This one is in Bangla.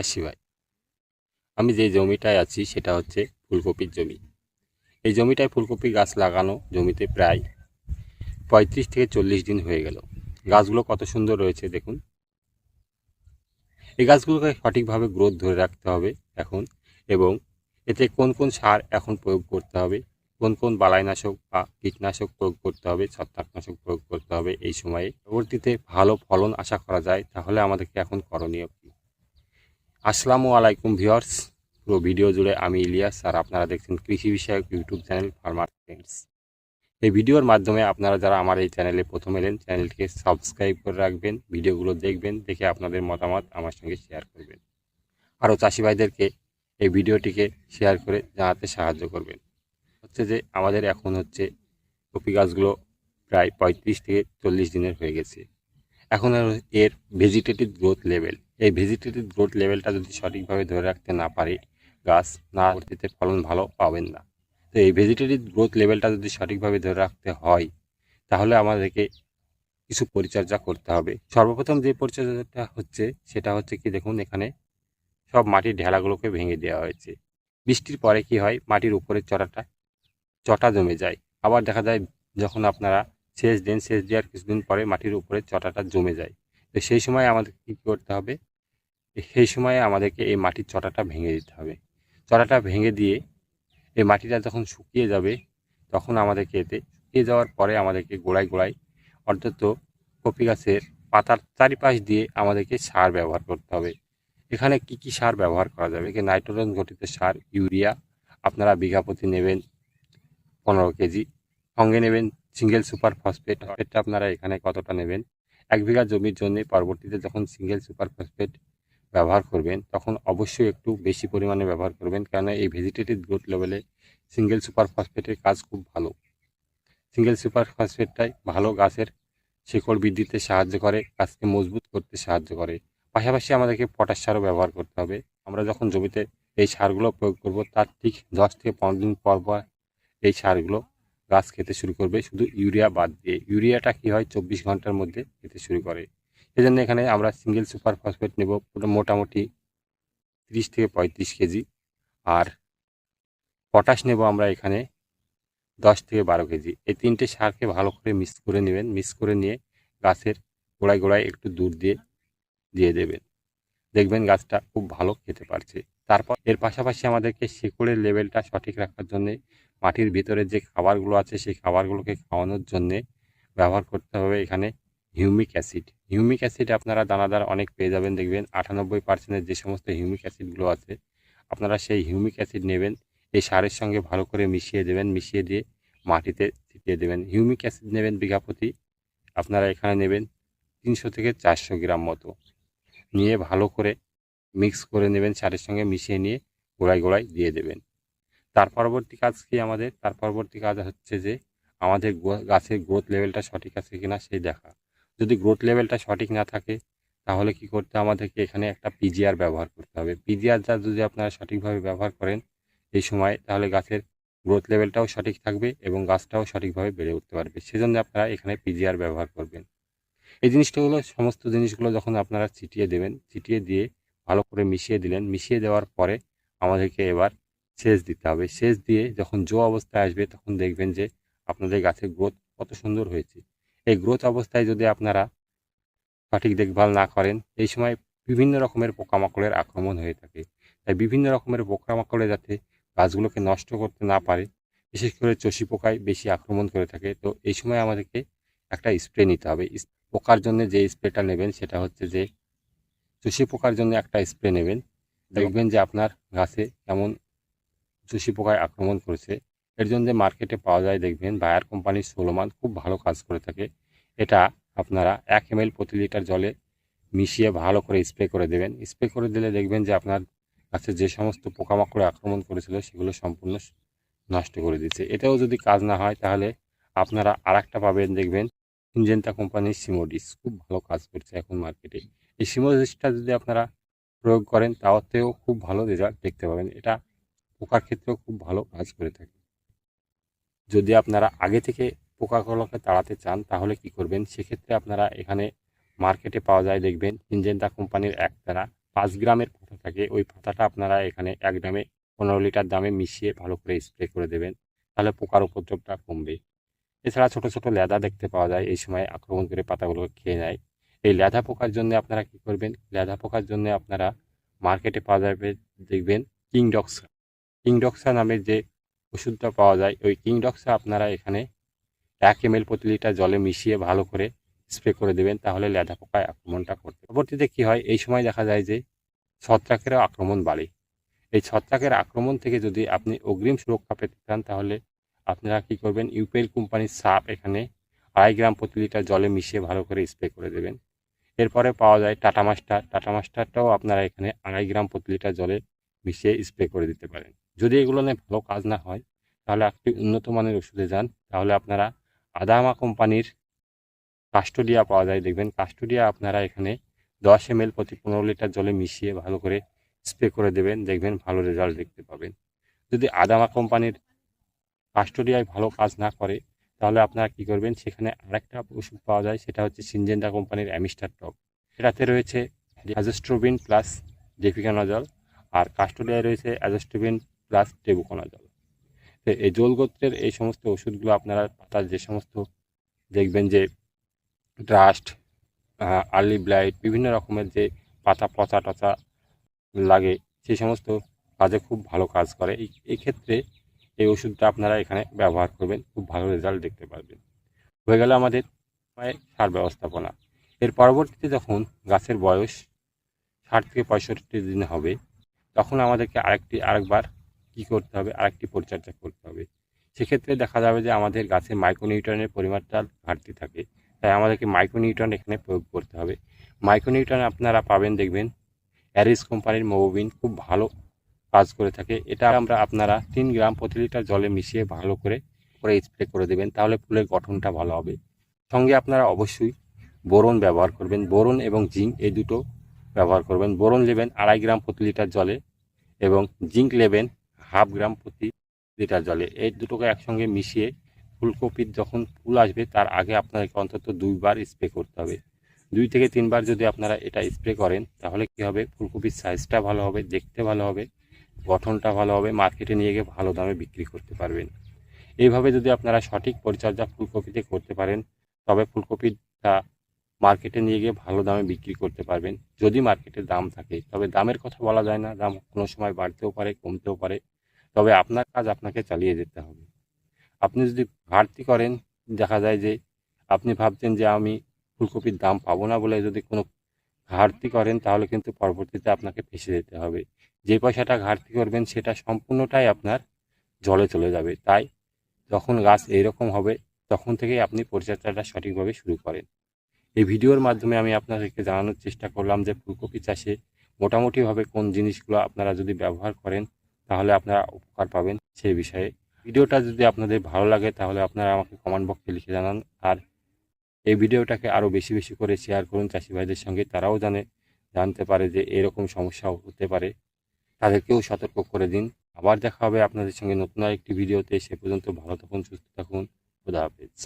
চাষি ভাই আমি যে জমিটায় আছি সেটা হচ্ছে ফুলকপির জমি। এই জমিটায় ফুলকপি গাছ লাগানো জমিতে প্রায় পঁয়ত্রিশ থেকে চল্লিশ দিন হয়ে গেল। গাছগুলো কত সুন্দর রয়েছে দেখুন। এই গাছগুলোকে সঠিকভাবে গ্রোথ ধরে রাখতে হবে এখন এবং এতে কোন কোন সার এখন প্রয়োগ করতে হবে, কোন কোন বালাইনাশক বা কীটনাশক প্রয়োগ করতে হবে, ছত্রাকনাশক প্রয়োগ করতে হবে এই সময়ে। পরবর্তীতে ভালো ফলন আশা করা যায়, তাহলে আমাদেরকে এখন করণীয় আসসালামু আলাইকুম ভিউয়ার্স। পুরো ভিডিও জুড়ে আমি ইলিয়াস আর আপনারা দেখছেন কৃষি বিষয়ক ইউটিউব চ্যানেল ফার্মার ফ্রেন্ডস এই ভিডিওর মাধ্যমে আপনারা যারা আমার এই চ্যানেলে প্রথম এলেন, চ্যানেলটিকে সাবস্ক্রাইব করে রাখবেন, ভিডিওগুলো দেখবেন, দেখে আপনাদের মতামত আমার সঙ্গে শেয়ার করবেন। আরও চাষি ভাইদেরকে এই ভিডিওটিকে শেয়ার করে জানাতে সাহায্য করবেন। হচ্ছে যে আমাদের এখন হচ্ছে কপি গাছগুলো প্রায় পঁয়ত্রিশ থেকে চল্লিশ দিনের হয়ে গেছে। এখন এর ভেজিটেটিভ গ্রোথ লেভেল এই ভেজিটেটিভ গ্রোথ লেভেলটা যদি সঠিকভাবে ধরে রাখতে না পারে, গাছ না পরবর্তীতে ফলন ভালো পাবেন না। তো এই ভেজিটেটিভ গ্রোথ লেভেলটা যদি সঠিকভাবে ধরে রাখতে হয়, তাহলে আমাদেরকে কিছু পরিচর্যা করতে হবে। সর্বপ্রথম যে পরিচর্যাটা হচ্ছে, সেটা হচ্ছে কি দেখুন, এখানে সব মাটির ঢেলাগুলোকে ভেঙে দেওয়া হয়েছে। বৃষ্টির পরে কি হয়, মাটির উপরের চটাটা চটা জমে যায়। আবার দেখা যায়, যখন আপনারা সেচ দেন, সেচ দেওয়ার কিছুদিন পরে মাটির উপরে চটাটা জমে যায়। তো সেই সময় আমাদের কী করতে হবে সেই সময়ে আমাদেরকে এই মাটির চটাটা ভেঙে দিতে হবে। চটাটা ভেঙে দিয়ে এই মাটিটা যখন শুকিয়ে যাবে, তখন আমাদেরকে এতে শুকিয়ে যাওয়ার পরে আমাদেরকে গোড়ায় গোড়ায় অন্তত কপি গাছের পাতার চারিপাশ দিয়ে আমাদেরকে সার ব্যবহার করতে হবে। এখানে কি কি সার ব্যবহার করা যাবে? এখানে নাইট্রোজেন ঘটিত সার, ইউরিয়া, আপনারা বিঘা প্রতি নেবেন পনেরো কেজি। সঙ্গে নেবেন সিঙ্গেল সুপার ফসফেট। ফসফেটটা আপনারা এখানে কতটা নেবেন? এক বিঘা জমির জন্য পরবর্তীতে যখন সিঙ্গেল সুপার ফসফেট ব্যবহার করবেন, তখন অবশ্যই একটু বেশি পরিমাণে ব্যবহার করবেন। কেননা এই ভেজিটেটিভ গ্রোথ লেভেলে সিঙ্গেল সুপার ফসফেটের কাজ খুব ভালো। সিঙ্গেল সুপার ফসফেটটাই ভালো গাছের শিকড় বৃদ্ধিতে সাহায্য করে, গাছকে মজবুত করতে সাহায্য করে। পাশাপাশি আমাদেরকে পটাশ সারও ব্যবহার করতে হবে। আমরা যখন জমিতে এই সারগুলো প্রয়োগ করব, তার ঠিক দশ থেকে পনেরো দিন পর পর এই সারগুলো গাছ খেতে শুরু করবে। শুধু ইউরিয়া বাদ দিয়ে, ইউরিয়াটা কি হয়? চব্বিশ ঘণ্টার মধ্যে খেতে শুরু করে। সেই জন্য এখানে আমরা সিঙ্গেল সুপার ফসফেট নেব মোটামুটি তিরিশ থেকে পঁয়ত্রিশ কেজি। আর পটাশ নেব আমরা এখানে দশ থেকে বারো কেজি। এই তিনটে সারকে ভালো করে মিক্স করে নেবেন। মিক্স করে নিয়ে গাছের গোড়ায় গোড়ায় একটু দূর দিয়ে দিয়ে দেবেন। দেখবেন গাছটা খুব ভালো খেতে পারছে। তারপর এর পাশাপাশি আমাদেরকে শিকড়ের লেভেলটা সঠিক রাখার জন্যে, মাটির ভিতরে যে খাবারগুলো আছে, সেই খাবারগুলোকে খাওয়ানোর জন্যে ব্যবহার করতে হবে। এখানে হিউমিক অ্যাসিড। হিউমিক অ্যাসিড আপনারা দানাদার অনেক পেয়ে যাবেন, দেখবেন আটানব্বই পার্সেন্টের যে সমস্ত হিউমিক অ্যাসিডগুলো আছে, আপনারা সেই হিউমিক অ্যাসিড নেবেন, এই সারের সঙ্গে ভালো করে মিশিয়ে দেবেন, মিশিয়ে দিয়ে মাটিতে ছিটিয়ে দেবেন। হিউমিক অ্যাসিড নেবেন বিঘা প্রতি আপনারা এখানে নেবেন তিনশো থেকে চারশো গ্রাম মতো। নিয়ে ভালো করে মিক্স করে নেবেন সারের সঙ্গে, মিশিয়ে নিয়ে গোড়ায় গোড়ায় দিয়ে দেবেন। তার পরবর্তী কাজ কি আমাদের? তার পরবর্তী কাজ হচ্ছে যে, আমাদের গাছের গ্রোথ লেভেলটা সঠিক আছে কিনা, সেই দেখা। যদি গ্রোথ লেভেলটা সঠিক না থাকে, তাহলে কি করতে আমাদেরকে এখানে একটা পিজিআর ব্যবহার করতে হবে। পিজিআরটা যদি আপনারা সঠিকভাবে ব্যবহার করেন এই সময়, তাহলে গাছের গ্রোথ লেভেলটাও সঠিক থাকবে এবং গাছটাও সঠিকভাবে বেড়ে উঠতে পারবে। সেজন্য আপনারা এখানে পিজিআর ব্যবহার করবেন। এই জিনিসগুলো সমস্ত জিনিসগুলো যখন আপনারা ছিটিয়ে দেবেন, ছিটিয়ে দিয়ে ভালো করে মিশিয়ে দিলেন, মিশিয়ে দেওয়ার পরে আমাদেরকে এবার সেচ দিতে হবে। সেচ দিয়ে যখন জো অবস্থায় আসবে, তখন দেখবেন যে আপনাদের গাছের গ্রোথ কত সুন্দর হয়েছে। এই গ্রোথ অবস্থায় যদি আপনারা সঠিক দেখভাল না করেন এই সময় বিভিন্ন রকমের পোকামাকড়ের আক্রমণ হয়ে থাকে। তাই বিভিন্ন রকমের পোকামাকড়ে যাতে গাছগুলোকে নষ্ট করতে না পারে বিশেষ করে চষি পোকায় বেশি আক্রমণ করে থাকে তো এই সময় আমাদেরকে একটা স্প্রে নিতে হবে। পোকার জন্য যে স্প্রেটা নেবেন সেটা হচ্ছে যে চষি পোকার জন্য একটা স্প্রে নেবেন। দেখবেন যে আপনার গাছে কেমন চষি পোকায় আক্রমণ করেছে। এর জন্য যে মার্কেটে পাওয়া যায়, দেখবেন বায়ার কোম্পানির সোলোমান খুব ভালো কাজ করে থাকে। এটা আপনারা এক এম প্রতি লিটার জলে মিশিয়ে ভালো করে স্প্রে করে দেবেন। স্প্রে করে দিলে দেখবেন যে আপনার কাছে যে সমস্ত পোকামাকড়ে আক্রমণ করেছিল, সেগুলো সম্পূর্ণ নষ্ট করে দিচ্ছে। এটাও যদি কাজ না হয়, তাহলে আপনারা আর একটা পাবেন, দেখবেন ইনজেন্টা কোম্পানির সিমোডিস খুব ভালো কাজ করছে এখন মার্কেটে এই সিমোডিসটা যদি আপনারা প্রয়োগ করেন তাওতেও খুব ভালো রেজাল্ট দেখতে পাবেন। এটা পোকার ক্ষেত্রেও খুব ভালো কাজ করে থাকে। যদি আপনারা আগে থেকে পোকাগুলোকে তাড়াতে চান, তাহলে কি করবেন? সেক্ষেত্রে আপনারা এখানে মার্কেটে পাওয়া যায় দেখবেন ইনজেন্টা কোম্পানির একতারা পাঁচ গ্রামের ফাতা থাকে। ওই ফাতাটা আপনারা এখানে এক গ্রামে পনেরো লিটার দামে মিশিয়ে ভালো করে স্প্রে করে দেবেন, তাহলে পোকার উপদ্রবটা কমবে। এছাড়া ছোট ছোট লেদা দেখতে পাওয়া যায়, এই সময় আক্রমণ করে পাতাগুলো খেয়ে নেয়। এই লেদা পোকার জন্য আপনারা কি করবেন? লেদা পোকার জন্য আপনারা মার্কেটে পাওয়া যাবে দেখবেন কিংডক্সা। কিংডক্সা নামের যে ওষুধটা পাওয়া যায়। ওই কিংডক্সে আপনারা এখানে এক এম প্রতি লিটার জলে মিশিয়ে ভালো করে স্প্রে করে দেবেন, তাহলে লেদা পোকায় আক্রমণটা করতে পরবর্তীতে কি হয়? এই সময় দেখা যায় যে ছত্রাকেরও আক্রমণ বাড়ে। এই ছত্রাকের আক্রমণ থেকে যদি আপনি অগ্রিম সুরক্ষা পেতে চান, তাহলে আপনারা কি করবেন? ইউপিএল কোম্পানির সাপ এখানে আড়াই গ্রাম প্রতি লিটার জলে মিশিয়ে ভালো করে স্প্রে করে দেবেন। এরপরে পাওয়া যায় টাটা মাস্টার টাটা মাস্টারটাও আপনারা এখানে আড়াই গ্রাম প্রতি লিটার জলে মিশিয়ে স্প্রে করে দিতে পারেন। যদি এগুলো নিয়ে ভালো কাজ না হয়, তাহলে একটি উন্নত মানের ওষুধে যান। তাহলে আপনারা আদামা কোম্পানির কাস্টোডিয়া পাওয়া যায়। দেখবেন কাস্টোডিয়া আপনারা এখানে দশ এম প্রতি পনেরো লিটার জলে মিশিয়ে ভালো করে স্প্রে করে দেবেন। দেখবেন ভালো রেজাল্ট দেখতে পাবেন। যদি আদামা কোম্পানির কাস্টোডিয়ায় ভালো কাজ না করে, তাহলে আপনারা কি করবেন? সেখানে আরেকটা ওষুধ পাওয়া যায়, সেটা হচ্ছে সিনজেন্ডা কোম্পানির অ্যামিস্টার টপ এটাতে রয়েছে অ্যাজোস্ট্রোবিন প্লাস ডেফিকানজল। আর কাস্টোডিয়ায় রয়েছে অ্যাজোস্ট্রোবিন প্লাস টেবুকোনাজল তো এই জলগোত্রের এই সমস্ত ওষুধগুলো আপনারা পাতার যে সমস্ত দেখবেন যে ড্রাস্ট আর্লি ব্লাইট বিভিন্ন রকমের যে পাতা পচা টচা লাগে, সেই সমস্ত কাজে খুব ভালো কাজ করে। এই ক্ষেত্রে এই ওষুধটা আপনারা এখানে ব্যবহার করবেন, খুব ভালো রেজাল্ট দেখতে পারবেন। হয়ে গেল আমাদের সার ব্যবস্থাপনা। এর পরবর্তীতে যখন গাছের বয়স ষাট থেকে পঁয়ষট্টি দিন হবে, তখন আমাদেরকে আরেকটি, আরেকবার কী করতে হবে? আরেকটি পরিচর্যা করতে হবে। সেক্ষেত্রে দেখা যাবে যে আমাদের গাছে মাইক্রোনিউট্রনের পরিমাণটা ঘাটতি থাকে। তাই আমাদেরকে মাইক্রোনিউট্রন এখানে প্রয়োগ করতে হবে। মাইক্রোনিউট্রন আপনারা পাবেন, দেখবেন অ্যারিস কোম্পানির মোবিন খুব ভালো কাজ করে থাকে। এটা আমরা আপনারা তিন গ্রাম প্রতি লিটার জলে মিশিয়ে ভালো করে করে স্প্রে করে দেবেন, তাহলে ফুলের গঠনটা ভালো হবে। সঙ্গে আপনারা অবশ্যই বোরন ব্যবহার করবেন। বোরন এবং জিঙ্ক এই দুটো ব্যবহার করবেন। বোরন নেবেন আড়াই গ্রাম প্রতি লিটার জলে এবং জিঙ্ক নেবেন হাফ গ্রাম প্রতি লিটার জলে। এই দুটোকে একসঙ্গে মিশিয়ে ফুলকপির যখন ফুল আসবে, তার আগে আপনাকে অন্তত দুইবার স্প্রে করতে হবে। দুই থেকে তিনবার যদি আপনারা এটা স্প্রে করেন, তাহলে কি হবে? ফুলকপির সাইজটা ভালো হবে, দেখতে ভালো হবে, গঠনটা ভালো হবে, মার্কেটে নিয়ে গিয়ে ভালো দামে বিক্রি করতে পারবেন। এইভাবে যদি আপনারা সঠিক পরিচর্যা ফুলকপিতে করতে পারেন, তবে ফুলকপিটা মার্কেটে নিয়ে গিয়ে ভালো দামে বিক্রি করতে পারবেন। যদি মার্কেটে দাম থাকে, তবে দামের কথা বলা যায় না। দাম কোনো সময় বাড়তেও পারে, কমতেও পারে। তবে আপনার কাজ আপনাকে চালিয়ে যেতে হবে। আপনি যদি ঘাটতি করেন, দেখা যায় যে আপনি ভাবছেন যে আমি ফুলকপির দাম পাবো না বলে যদি কোনো ঘাটতি করেন, তাহলে কিন্তু পরবর্তীতে আপনাকে ফেসে যেতে হবে। যে পয়সাটা ঘাটতি করবেন, সেটা সম্পূর্ণটাই আপনার জলে চলে যাবে। তাই যখন গাছ এইরকম হবে, তখন থেকেই আপনি পরিচর্যাটা সঠিকভাবে শুরু করেন। এই ভিডিওর মাধ্যমে আমি আপনাদেরকে জানানোর চেষ্টা করলাম যে ফুলকপি চাষে মোটামুটিভাবে কোন জিনিসগুলো আপনারা যদি ব্যবহার করেন তাহলে আপনারা উপকার পাবেন সেই বিষয়ে। ভিডিওটা যদি আপনাদের ভালো লাগে, তাহলে আপনারা আমাকে কমেন্ট বক্সে লিখে জানান। আর এই ভিডিওটাকে আরও বেশি বেশি করে শেয়ার করুন চাষি ভাইদের সঙ্গে। তারাও জানে, জানতে পারে যে এরকম সমস্যাও হতে পারে। তাদেরকেও সতর্ক করে দিন। আবার দেখা হবে আপনাদের সঙ্গে নতুন আরেকটি ভিডিওতে। সে পর্যন্ত ভালো থাকুন, সুস্থ থাকুন। খুদা হাফেজ।